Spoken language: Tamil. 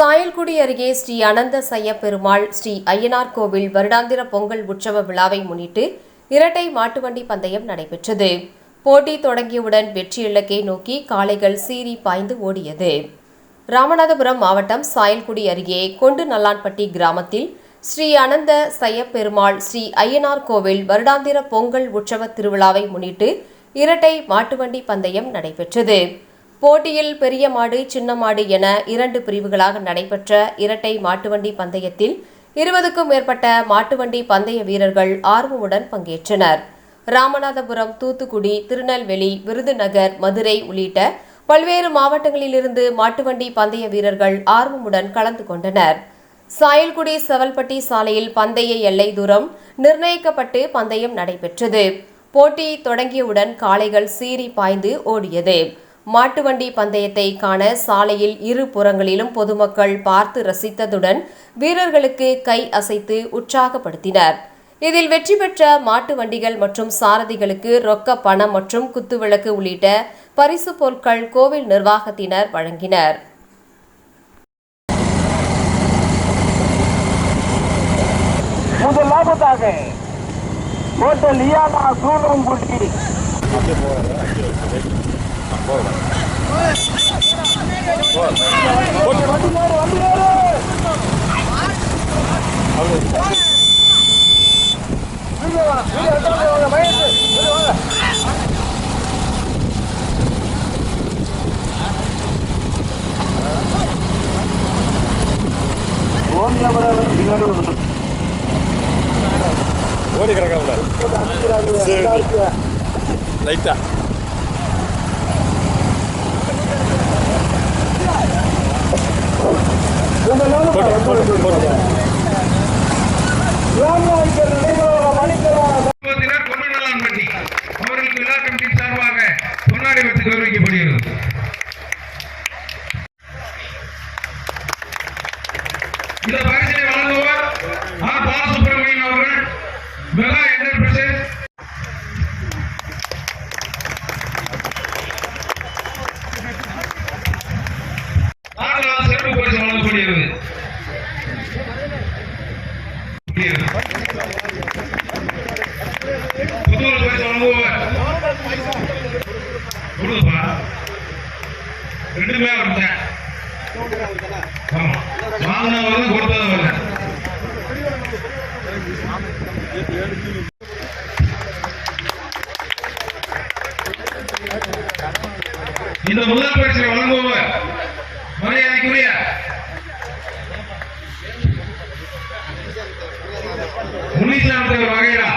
சாயல்குடி அருகே ஸ்ரீ அனந்த சைய பெருமாள் ஸ்ரீ ஐயனார் கோவில் வருடாந்திர பொங்கல் உற்சவ விழாவை முன்னிட்டு இரட்டை மாட்டுவண்டி பந்தயம் நடைபெற்றது. போட்டி தொடங்கியவுடன் வெற்றி இலக்கை நோக்கி காளைகள் சீறி பாய்ந்து ஓடியது. ராமநாதபுரம் மாவட்டம் சாயல்குடி அருகே கொண்டு நல்லான்பட்டி கிராமத்தில் ஸ்ரீ அனந்த சையப்பெருமாள் ஸ்ரீ ஐயனார் கோவில் வருடாந்திர பொங்கல் உற்சவ திருவிழாவை முன்னிட்டு இரட்டை மாட்டுவண்டி பந்தயம் நடைபெற்றது. போட்டியில் பெரிய மாடு சின்ன மாடு என இரண்டு பிரிவுகளாக நடைபெற்ற இரட்டை மாட்டுவண்டி பந்தயத்தில் இருபதுக்கும் மேற்பட்ட மாட்டுவண்டி பந்தய வீரர்கள் ஆர்வமுடன் பங்கேற்றனர். ராமநாதபுரம் தூத்துக்குடி திருநெல்வேலி விருதுநகர் மதுரை உள்ளிட்ட பல்வேறு மாவட்டங்களிலிருந்து மாட்டுவண்டி பந்தய வீரர்கள் ஆர்வமுடன் கலந்து கொண்டனர். சாயல்குடி செவல்பட்டி சாலையில் பந்தய எல்லை தூரம் நிர்ணயிக்கப்பட்டு பந்தயம் நடைபெற்றது. போட்டி தொடங்கியவுடன் காளைகள் சீறி பாய்ந்து ஓடியது. மாட்டுவண்டி பந்தயத்தை காண சாலையில் இரு புறங்களிலும் பொதுமக்கள் பார்த்து ரசித்ததுடன் வீரர்களுக்கு கை அசைத்து உற்சாகப்படுத்தினர். இதில் வெற்றி பெற்ற மாட்டு வண்டிகள் மற்றும் சாரதிகளுக்கு ரொக்க பணம் மற்றும் குத்துவிளக்கு உள்ளிட்ட பரிசு பொருட்கள் கோவில் நிர்வாகத்தினர் வழங்கினர். முதலாவதாக ஹோட்டல் வண்டியாரு, வண்டியாரு. ஓடி லைட்டா கௌரவிக்கப்படுகிறது இந்த பரிசினை வழங்குவர் ஆர் பாலசுப்ரமணியன். ரெண்டுமே வந்தேன் ஆமா. வாங்கினவங்க வந்து இந்த முதல் பரிசை வழங்குபவர் மரியாதைக்குரிய முனிசாமி வகைரா